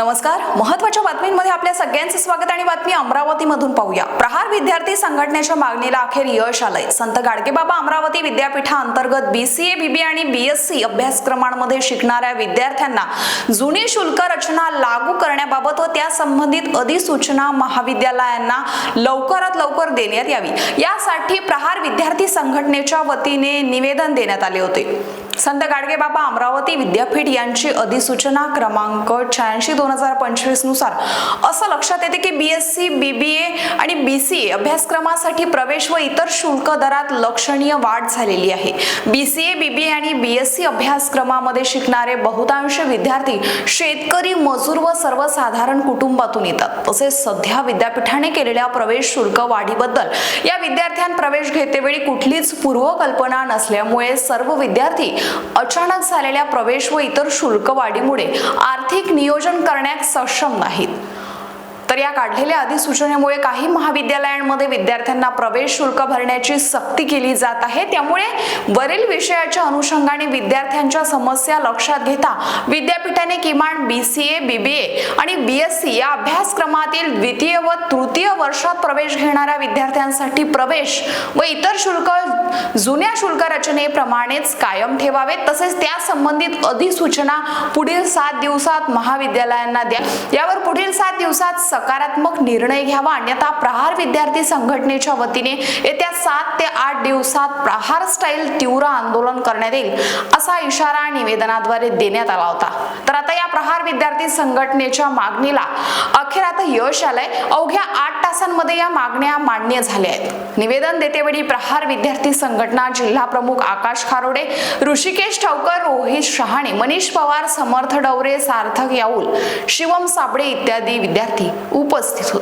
नमस्कार. महत्त्वाच्या बातमींमध्ये आपल्या सगळ्यांचं स्वागत आणि बातमी अमरावतीमधून पाहूया. प्रहार विद्यार्थी संघटनेच्या मागणीला अखेर यश आलंय. संत गाडगेबाबा अमरावती विद्यापीठाअंतर्गत बीसीए बीबी आणि बीएससी अभ्यासक्रमांमध्ये शिकणाऱ्या विद्यार्थ्यांना जुनी शुल्क रचना लागू करण्याबाबत व त्या संबंधित अधिसूचना महाविद्यालयांना लवकरात लवकर देण्यात यावी. यासाठी प्रहार विद्यार्थी संघटनेच्या वतीने निवेदन देण्यात आले होते. संत गाडगेबाबा अमरावती विद्यापीठ यांची अधिसूचना क्रमांक शहाऐंशी दोन हजार पंचवीसनुसार. असं लक्षात येते की बीएससी बीबीए आणि बीसीए अभ्यासक्रमासाठी प्रवेश व इतर शुल्क दरात लक्षणीय वाढ झालेली आहे. बीसीए बीबीए आणि बीएससी अभ्यासक्रमामध्ये शिकणारे बहुतांश विद्यार्थी शेतकरी मजूर व सर्वसाधारण कुटुंबातून येतात. तसेच सध्या विद्यापीठाने केलेल्या प्रवेश शुल्क वाढीबद्दल या विद्यार्थ्यांना प्रवेश घेतेवेळी कुठलीच पूर्वकल्पना नसल्यामुळे सर्व विद्यार्थी अचानक झालेल्या प्रवेश व इतर शुल्क वाढीमुळे आर्थिक नियोजन करण्यास सक्षम नाहीत. तर या काढलेल्या अधिसूचनेमुळे काही महाविद्यालयांमध्ये विद्यार्थ्यांना प्रवेश शुल्क भरण्याची सक्ती केली जात आहे. त्यामुळे वरील विषयाच्या अनुषंगाने विद्यार्थ्यांच्या समस्या लक्षात घेता विद्यापीठाने किमान बी सी ए बीबीए आणि बीएससी या अभ्यासक्रमातील द्वितीय व तृतीय वर्षात प्रवेश घेणाऱ्या विद्यार्थ्यांसाठी प्रवेश व इतर शुल्क जुन्या शुल्क रचनेप्रमाणेच कायम ठेवावे तसेच त्या संबंधित अधिसूचना पुढील सात दिवसात महाविद्यालयांना द्या. यावर पुढील सात दिवसात सकारात्मक निर्णय घ्यावा अन्यथा प्रहार विद्यार्थी संघटनेच्या वतीने येत्या सात ते आठ दिवसात प्रहार स्टाईल तीव्र आंदोलन करण्यात येईल असा इशारा निवेदनाद्वारे देण्यात आला होता. तर आता विद्यार्थी संघटनेच्या मागणीला अखेर आता यश आलंय. अवघ्या आठ तासांमध्ये या मागण्या मान्य झाल्या आहेत. निवेदन देतेवेळी प्रहार विद्यार्थी संघटना जिल्हा प्रमुख आकाश खारोडे ऋषिकेश ठावकर रोहित शहाणे मनीष पवार समर्थ डवरे सार्थक याऊल शिवम साबळे इत्यादी विद्यार्थी उपस्थित होते.